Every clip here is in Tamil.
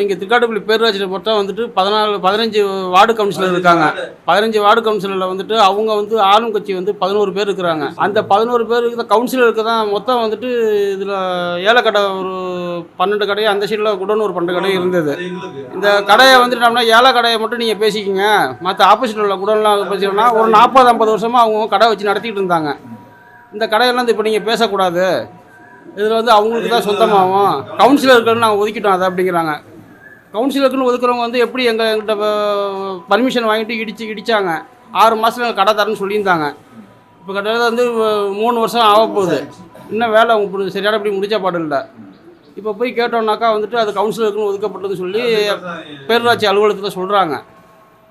இங்கே திருக்காட்டுப்பள்ளி பேரூராட்சியில் மொத்தம் வந்துட்டு பதினாலு பதினஞ்சு வார்டு கவுன்சிலர் இருக்காங்க. பதினஞ்சு வார்டு கவுன்சிலரில் வந்துட்டு அவங்க வந்து ஆளும் கட்சி வந்து பதினோரு பேர் இருக்கிறாங்க. அந்த பதினோரு பேர் இருக்கிற கவுன்சிலருக்கு தான் மொத்தம் வந்துட்டு இதில் ஏலக்கடை ஒரு பன்னெண்டு கடை அந்த சைடில் குடோன் ஒரு பன்னெண்டு கடை இருந்தது. இந்த கடையை வந்துட்டோம்னா ஏல கடையை மட்டும் நீங்கள் பேசிக்கிங்க. மற்ற ஆப்போசிட்டில் உள்ள குடோன்லாம் பேசிக்கணும்னா ஒரு நாற்பது ஐம்பது வருஷமாக அவங்க கடை வச்சு நடத்திட்டு இருந்தாங்க. இந்த கடையெல்லாம் இப்போ நீங்கள் பேசக்கூடாது. இதில் வந்து அவங்களுக்கு தான் சொந்தமாகும். கவுன்சிலர்கள் நாங்கள் ஒதுக்கிட்டோம் அதை அப்படிங்கிறாங்க. கவுன்சிலருக்குன்னு ஒதுக்குறவங்க வந்து எப்படி எங்கள் எங்கிட்ட பர்மிஷன் வாங்கிட்டு இடிச்சு இடித்தாங்க ஆறு மாதத்துல கடை தரேன்னு சொல்லியிருந்தாங்க. இப்போ கிட்டத்தட்ட வந்து மூணு வருஷம் ஆக போகுது. இன்னும் வேலை அவங்க இப்படி சரியான இப்படி முடிச்ச பாடு இல்லை. இப்போ போய் கேட்டோம்னாக்கா வந்துட்டு அது கவுன்சிலருக்குன்னு ஒதுக்கப்பட்டதுன்னு சொல்லி பேரூராட்சி அலுவலகத்தில் சொல்கிறாங்க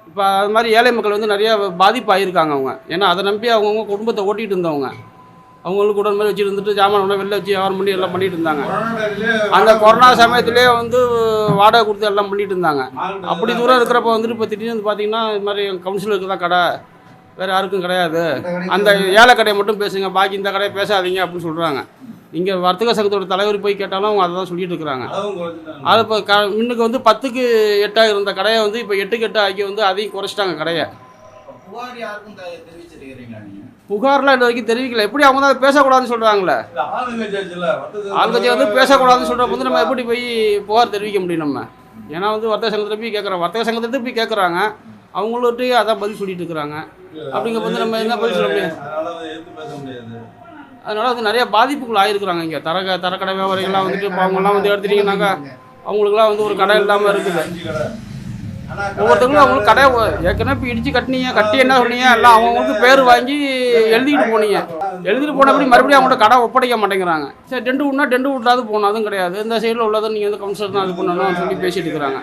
இப்போ அது மாதிரி ஏழை மக்கள் வந்து நிறைய பாதிப்பு ஆகியிருக்காங்க அவங்க. ஏன்னா அதை நம்பி அவங்கவுங்க குடும்பத்தை ஓட்டிகிட்டு இருந்தவங்க. அவங்களுக்கு கூட மாதிரி வச்சுட்டு இருந்துட்டு ஜாமான் ஒன்றா வெளில வச்சு வியாபாரம் பண்ணி எல்லாம் பண்ணிட்டு இருந்தாங்க. அந்த கொரோனா சமயத்திலே வந்து வாடகை கொடுத்து எல்லாம் பண்ணிட்டு இருந்தாங்க. அப்படி தூரம் இருக்கிறப்ப வந்துட்டு இப்போ திடீர்னு வந்து பார்த்தீங்கன்னா இது மாதிரி கவுன்சிலருக்கு தான் கடை. வேறு யாருக்கும் கிடையாது. அந்த ஏழை கடையை மட்டும் பேசுங்க பாக்கி இந்த கடையை பேசாதீங்க அப்படின்னு சொல்கிறாங்க இங்கே வர்த்தக சங்கத்தோட தலைவர் போய் கேட்டாலும் அவங்க அதை தான் சொல்லிட்டு இருக்கிறாங்க. அது இப்போ க முன்னுக்கு வந்து பத்துக்கு எட்டாக இருந்த கடையை வந்து இப்போ எட்டுக்கு எட்டு ஆக்கி வந்து அதையும் குறைச்சிட்டாங்க கடையை. புகார் யாருக்கும் தெரிவிச்சிருக்கிறீங்களா புகார்லாம் இது வரைக்கும் தெரிவிக்கல. எப்படி அவங்க தான் பேசக்கூடாதுன்னு சொல்கிறாங்களே ஆளுங்கட்சி வந்து பேசக்கூடாதுன்னு சொல்கிறப்ப வந்து நம்ம எப்படி போய் புகார் தெரிவிக்க முடியும் நம்ம? ஏன்னா வந்து வர்த்தக சங்கத்தில் போய் கேட்குறோம் வர்த்தக சங்கத்தை போய் கேட்குறாங்க அவங்கள்ட்ட அதான் பதில் சொல்லிட்டு இருக்கிறாங்க. அப்படிங்க வந்து நம்ம என்ன பதில் சொல்ல முடியும்? அதனால வந்து நிறைய பாதிப்புகள் ஆயிருக்கிறாங்க இங்கே. தர தரக்கடை வியாபாரிகள்லாம் வந்துட்டு இப்போ அவங்கெல்லாம் வந்து எடுத்துட்டீங்கன்னாக்கா அவங்களுக்குலாம் வந்து ஒரு கடை இல்லாமல் இருக்குது. ஒவ்வொருத்தங்களும் அவங்களுக்கு கடை ஏற்கனவே இப்போ இடிச்சு கட்டினீங்க கட்டி என்ன சொன்னீங்க எல்லாம் அவங்களுக்கு பேர் வாங்கி எழுதிக்கிட்டு போனீங்க. எழுதிட்டு போனபடி மறுபடியும் அவங்கள்ட்ட கடை ஒப்படைக்க மாட்டேங்கிறாங்க. சரி டெண்டு விட்னா டெண்டு விட்டாது போகணும் அதுவும் கிடையாது. இந்த சைடில் உள்ளதை நீங்கள் வந்து கவுன்சிலர் தான் இது பண்ணணும் சொல்லி பேசிட்டு இருக்கிறாங்க.